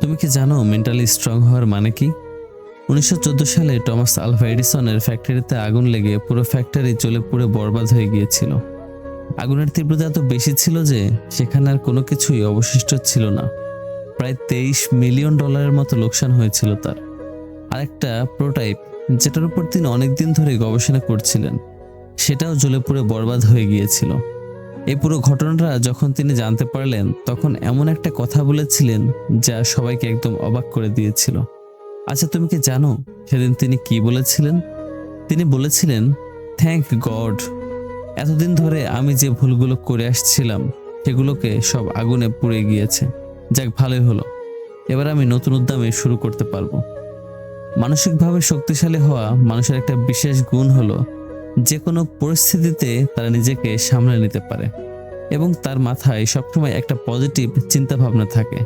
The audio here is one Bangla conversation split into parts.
তুমি কি জানো মেন্টালি স্ট্রং হওয়ার মানে কি? উনিশশো চোদ্দ সালে টমাস আলভা এডিসনের ফ্যাক্টরিতে আগুন লেগে পুরো ফ্যাক্টরি জ্বলে পুড়ে বরবাদ হয়ে গিয়েছিল। আগুনের তীব্রতা এত বেশি ছিল যে সেখানে আর কোনো কিছুই অবশিষ্ট ছিল না। প্রায় তেইশ মিলিয়ন ডলারের মতো লোকসান হয়েছিল তার। আরেকটা প্রোটাইপ যেটার উপর তিনি অনেকদিন ধরে গবেষণা করছিলেন, সেটাও জ্বলে পুড়ে বরবাদ হয়ে গিয়েছিল। এই পুরো ঘটনাটা যখন তিনি জানতে পারলেন, তখন এমন একটা কথা বলেছিলেন যা সবাইকে একদম অবাক করে দিয়েছিল। আচ্ছা তুমি কি জানো সেদিন তিনি কি বলেছিলেন? তিনি বলেছিলেন থ্যাংক গড এতদিন ধরে আমি যে ভুলগুলো করে আসছিলাম, সেগুলোকে সব আগুনে পুড়ে গিয়েছে। যাক, ভালোই হলো। এবার আমি নতুন উদ্যমে শুরু করতে পারব। মানসিকভাবে শক্তিশালী হওয়া মানুষের একটা বিশেষ গুণ হলো যে কোনো পরিস্থিতিতে তারা নিজেকে সামলে নিতে পারে এবং তার মাথায় সবসময় একটা পজিটিভ চিন্তা ভাবনা থাকে।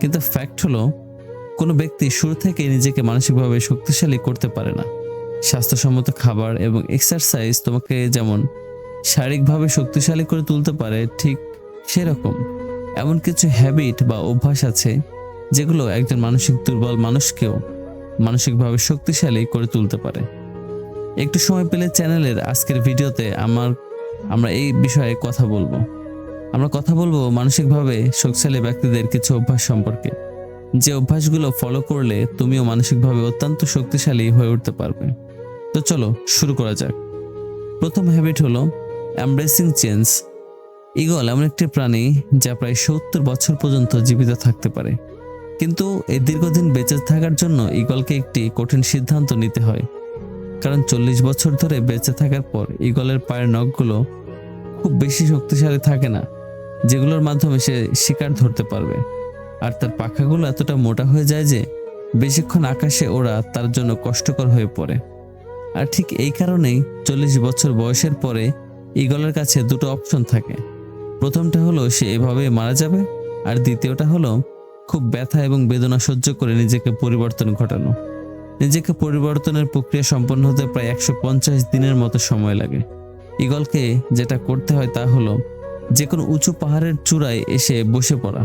কিন্তু ফ্যাক্ট হলো, কোনো ব্যক্তি শুরু থেকে নিজেকে মানসিকভাবে শক্তিশালী করতে পারে না। স্বাস্থ্যসম্মত খাবার এবং এক্সারসাইজ তোমাকে যেমন শারীরিকভাবে শক্তিশালী করে তুলতে পারে, ঠিক সেরকম। এমন কিছু হ্যাবিট বা অভ্যাস আছে, যেগুলো একজন মানসিক দুর্বল মানুষকেও মানসিকভাবে শক্তিশালী করে তুলতে পারে। একটু সময় পেলে চ্যানেলের আজকের ভিডিওতে আমার, আমরা এই বিষয়ে কথা বলব। আমরা কথা বলব মানসিকভাবে শক্তিশালী ব্যক্তিদের কিছু অভ্যাস সম্পর্কে। যে অভ্যাসগুলো ফলো করলে তুমিও মানসিকভাবে অত্যন্ত শক্তিশালী হয়ে উঠতে পারবে। তো চলো, শুরু করা যাক। প্রথম হ্যাবিট হলো অ্যাম্ব্রেসিং চেঞ্জ ইগল এমন একটি প্রাণী যা প্রায় সত্তর বছর পর্যন্ত জীবিত থাকতে পারে। কিন্তু এই দীর্ঘদিন বেঁচে থাকার জন্য ইগলকে একটি কঠিন সিদ্ধান্ত নিতে হয়। কারণ চল্লিশ বছর ধরে বেঁচে থাকার পর ইগলের পায়ের নখগুলো খুব বেশি শক্তিশালী থাকে না, যেগুলোর মাধ্যমে সে শিকার ধরতে পারবে। আর তার পাখাগুলো এতটা মোটা হয়ে যায় যে বেশিক্ষণ আকাশে ওড়া তার জন্য কষ্টকর হয়ে পড়ে। আর ঠিক এই কারণেই চল্লিশ বছর বয়সের পরে ইগলের কাছে দুটো অপশন থাকে। প্রথমটা হলো, সে এভাবে মারা যাবে, আর দ্বিতীয়টা হলো, খুব ব্যথা এবং বেদনা সহ্য করে নিজেকে পরিবর্তন ঘটানো। নিজেকে পরিবর্তনের প্রক্রিয়া সম্পন্ন হতে প্রায় একশো পঞ্চাশ দিনের মতো সময় লাগে। ইগলকে যেটা করতে হয় তা হলো যে কোনো উঁচু পাহাড়ের চূড়ায় এসে বসে পড়া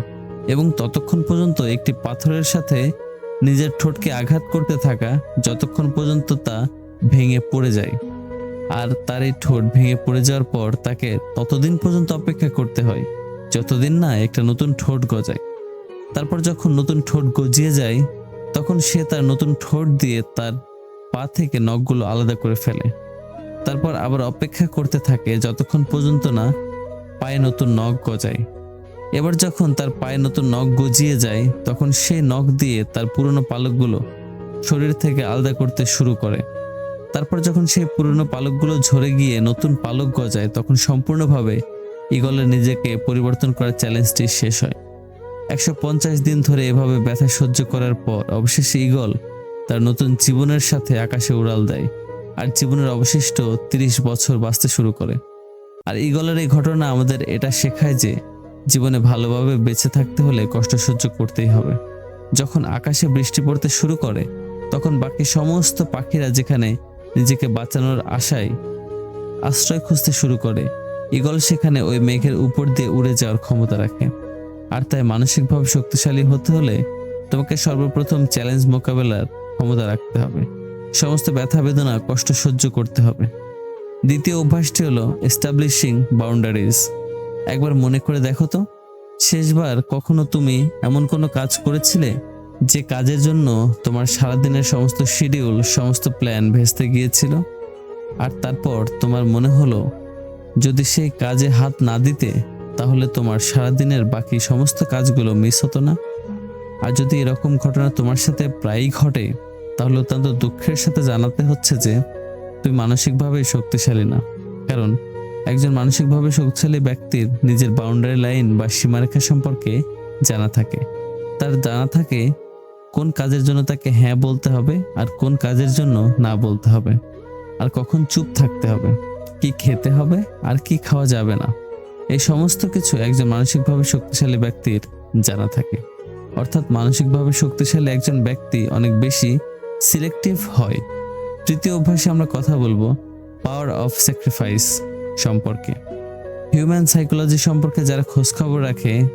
এবং ততক্ষণ পর্যন্ত একটি পাথরের সাথে নিজের ঠোঁটকে আঘাত করতে থাকা যতক্ষণ পর্যন্ত তা ভেঙে পড়ে যায়। আর তার এই ঠোঁট ভেঙে পড়ে যাওয়ার পর তাকে ততদিন পর্যন্ত অপেক্ষা করতে হয়, যতদিন না একটা নতুন ঠোঁট গজায়। তারপর যখন নতুন ঠোঁট গজিয়ে যায় তখন সে তার নতুন ঠোঁট দিয়ে তার পা থেকে নখগুলো আলাদা করে ফেলে। তারপর আবার অপেক্ষা করতে থাকে যতক্ষণ পর্যন্ত না পায়ে নতুন নখ গজায়। এবার যখন তার পায়ে নতুন নখ গজিয়ে যায়, তখন সে নখ দিয়ে তার পুরনো পালকগুলো শরীর থেকে আলাদা করতে শুরু করে। তারপর যখন সেই পুরনো পালকগুলো ঝরে গিয়ে নতুন পালক গজায়, তখন সম্পূর্ণভাবে ইগলের নিজেকে পরিবর্তন করার চ্যালেঞ্জটি শেষ হয়। একশো পঞ্চাশ দিন ধরে এভাবে ব্যথা সহ্য করার পর অবশেষে ইগল তার নতুন জীবনের সাথে আকাশে উড়াল দেয় আর জীবনের অবশিষ্ট তিরিশ বছর বাঁচতে শুরু করে। আর ইগলের এই ঘটনা আমাদের এটা শেখায় যে জীবনে ভালোভাবে বেঁচে থাকতে হলে কষ্ট সহ্য করতেই হবে। যখন আকাশে বৃষ্টি পড়তে শুরু করে, তখন বাকি সমস্ত পাখিরা যেখানে নিজেকে বাঁচানোর আশায় আশ্রয় খুঁজতে শুরু করে ইগল সেখানে ওই মেঘের উপর দিয়ে উড়ে যাওয়ার ক্ষমতা রাখে। আর তাই মানসিকভাবে শক্তিশালী হতে হলে তোমাকে সর্বপ্রথম চ্যালেঞ্জ মোকাবেলার ক্ষমতা রাখতে হবে। সমস্ত ব্যথা, বেদনা, কষ্ট সহ্য করতে হবে। দ্বিতীয় অভ্যাসটি হলো এস্টাবলিশিং বাউন্ডারিজ একবার মনে করে দেখো তো, শেষবার কখনো তুমি এমন কোনো কাজ করেছিলে যে কাজের জন্য তোমার সারাদিনের সমস্ত শিডিউল সমস্ত প্ল্যান ভেস্তে গিয়েছিল? আর তারপর তোমার মনে হলো, যদি সেই কাজে হাত না দিতে তাহলে তোমার সারাদিনের বাকি সমস্ত কাজগুলো মিস হতো না? আর যদি এরকম ঘটনা তোমার সাথে প্রায়ই ঘটে, তাহলে অত্যন্ত দুঃখের সাথে জানাতে হচ্ছে যে তুমি মানসিকভাবে শক্তিশালী না। কারণ, একজন মানসিকভাবে শক্তিশালী ব্যক্তির নিজের বাউন্ডারি লাইন বা সীমারেখা সম্পর্কে জানা থাকে। তার জানা থাকে কোন কাজের জন্য তাকে হ্যাঁ বলতে হবে আর কোন কাজের জন্য না বলতে হবে। আর কখন চুপ থাকতে হবে, কি খেতে হবে আর কি খাওয়া যাবে না। এই সমস্ত কিছু একজন মানসিকভাবে শক্তিশালী ব্যক্তির জানা থাকে। অর্থাৎ মানসিকভাবে শক্তিশালী একজন ব্যক্তি অনেক বেশি সিলেক্টিভ হয়। তৃতীয় অভ্যাসে আমরা কথা বলব পাওয়ার অফ স্যাক্রিফাইস সম্পর্কে। হিউম্যান সাইকোলজি সম্পর্কে যারা খোঁজখবর রাখে,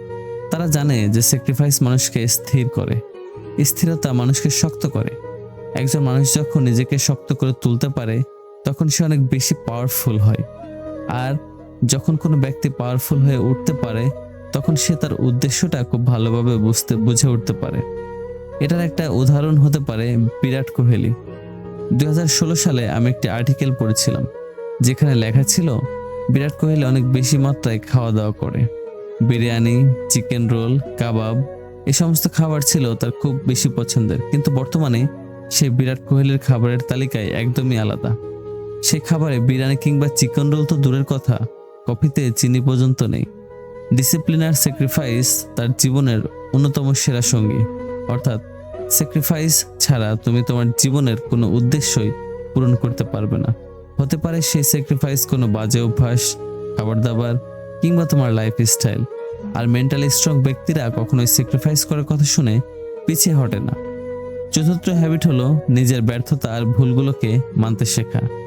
তারা জানে যে স্যাক্রিফাইস মানুষকে স্থির করে, স্থিরতা মানুষকে শক্ত করে। একজন মানুষ যখন নিজেকে শক্ত করে তুলতে পারে, তখন সে অনেক বেশি পাওয়ারফুল হয়। আর যখন কোনো ব্যক্তি পাওয়ারফুল হয়ে উঠতে পারে, তখন সে তার উদ্দেশ্যটা খুব ভালোভাবে বুঝতে, বুঝে উঠতে পারে। এটার একটা উদাহরণ হতে পারে বিরাট কোহলি। দুই হাজার ষোলো সালে আমি একটি আর্টিকেল পড়েছিলাম, যেখানে লেখা ছিল, বিরাট কোহলি অনেক বেশি মাত্রায় খাওয়া দাওয়া করে। বিরিয়ানি চিকেন রোল কাবাব, এ সমস্ত খাবার ছিল তার খুব বেশি পছন্দের। কিন্তু বর্তমানে সে বিরাট কোহলির খাবারের তালিকায় একদমই আলাদা। সেই খাবারে বিরিয়ানি কিংবা চিকেন রোল তো দূরের কথা কফিতে চিনি পর্যন্ত নেই। ডিসিপ্লিন আর স্যাক্রিফাইস তার জীবনের অন্যতম সেরা সঙ্গী। অর্থাৎ স্যাক্রিফাইস ছাড়া তুমি তোমার জীবনের কোনো উদ্দেশ্যই পূরণ করতে পারবে না। হতে পারে সেই স্যাক্রিফাইস কোনো বাজে অভ্যাস খাবার দাবার কিংবা তোমার লাইফ স্টাইল আর মেন্টালি স্ট্রং ব্যক্তিরা কখনোই স্যাক্রিফাইস করার কথা শুনে পিছিয়ে হটে না। চতুর্থ হ্যাবিট হলো নিজের ব্যর্থতা আর ভুলগুলোকে মানতে শেখা।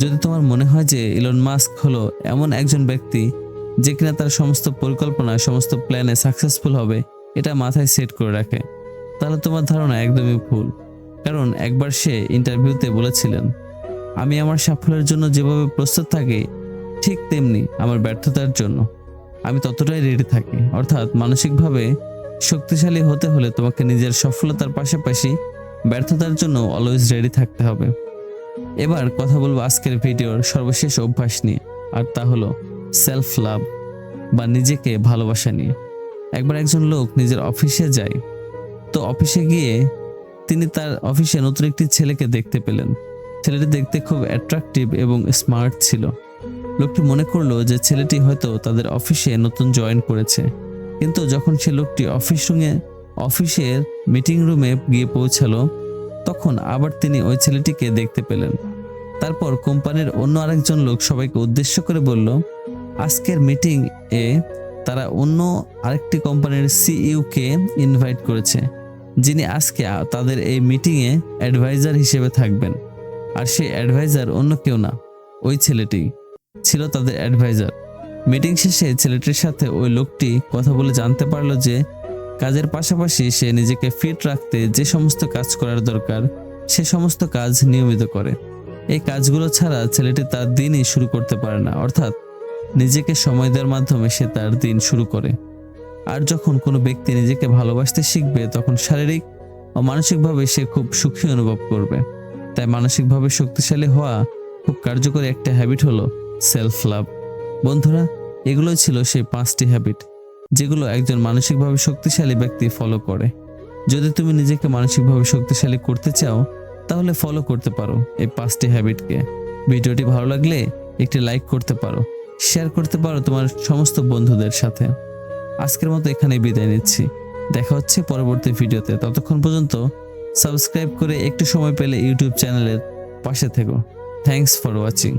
যদি তোমার মনে হয় যে ইলন মাস্ক হলো এমন একজন ব্যক্তি যে কিনা তার সমস্ত পরিকল্পনা, সমস্ত প্ল্যানে সাকসেসফুল হবে, এটা মাথায় সেট করে রাখে, তাহলে তোমার ধারণা একদমই ভুল। কারণ একবার সে ইন্টারভিউতে বলেছিলেন, আমি আমার সাফল্যের জন্য যেভাবে প্রস্তুত থাকি, ঠিক তেমনি আমার ব্যর্থতার জন্য আমি ততটাই রেডি থাকি। অর্থাৎ মানসিকভাবে শক্তিশালী হতে হলে তোমাকে নিজের সফলতার পাশাপাশি ব্যর্থতার জন্য অলওয়েজ রেডি থাকতে হবে। এবার কথা বলব আজকের ভিডিওর সর্বশেষ অভ্যাস নিয়ে, আর তা হলো সেলফ লাভ বা নিজেকে ভালোবাসা নিয়ে। একবার একজন লোক নিজের অফিসে যায়, তো অফিসে গিয়ে তিনি তার অফিসে নতুন একটি ছেলেকে দেখতে পেলেন। ছেলেটি দেখতে খুব অ্যাট্রাকটিভ এবং স্মার্ট ছিল। লোকটি মনে করল যে ছেলেটি হয়তো তাদের অফিসে নতুন জয়েন করেছে। কিন্তু যখন সে লোকটি অফিস রুমে অফিসের মিটিং রুমে গিয়ে পৌঁছালো তখন আবার তিনি ওই ছেলেটিকে দেখতে পেলেন। তারপর কোম্পানির অন্য আরেকজন লোক সবাইকে উদ্দেশ্য করে বলল, আজকের মিটিং এ তারা অন্য আরেকটি কোম্পানির সিইওকে ইনভাইট করেছে, যিনি আজকে তাদের এই মিটিংয়ে অ্যাডভাইজার হিসেবে থাকবেন। আর সেই অ্যাডভাইজার অন্য কেউ না, ওই ছেলেটি ছিল তাদের অ্যাডভাইজার। মিটিং শেষে ছেলেটির সাথে ওই লোকটি কথা বলে জানতে পারল যে কাজের পাশাপাশি সে নিজেকে ফিট রাখতে যে সমস্ত কাজ করার দরকার, সে সমস্ত কাজ নিয়মিত করে। এই কাজগুলো ছাড়া ছেলেটি তার দিনই শুরু করতে পারে না, অর্থাৎ নিজেকে সময় দেওয়ার মাধ্যমে সে তার দিন শুরু করে। আর যখন কোনো ব্যক্তি নিজেকে ভালোবাসতে শিখবে, তখন শারীরিক ও মানসিকভাবে সে খুব সুখী অনুভব করবে। তাই মানসিকভাবে শক্তিশালী হওয়া খুব কার্যকরী একটা হ্যাবিট হলো সেলফ লাভ বন্ধুরা, এগুলোই ছিল সেই পাঁচটি হ্যাবিট যেগুলো একজন মানসিকভাবে শক্তিশালী ব্যক্তি ফলো করে। যদি তুমি নিজেকে মানসিকভাবে শক্তিশালী করতে চাও, তাহলে ফলো করতে পারো এই পাঁচটি হ্যাবিটকে ভিডিওটি ভালো লাগলে একটি লাইক করতে পারো শেয়ার করতে পারো তোমার সমস্ত বন্ধুদের সাথে। আজকের মতো এখানে বিদায় নিচ্ছি। দেখা হচ্ছে পরবর্তী ভিডিওতে। ততক্ষণ পর্যন্ত সাবস্ক্রাইব করে একটু সময় পেলে ইউটিউব চ্যানেলের পাশে থেকো। Thanks for watching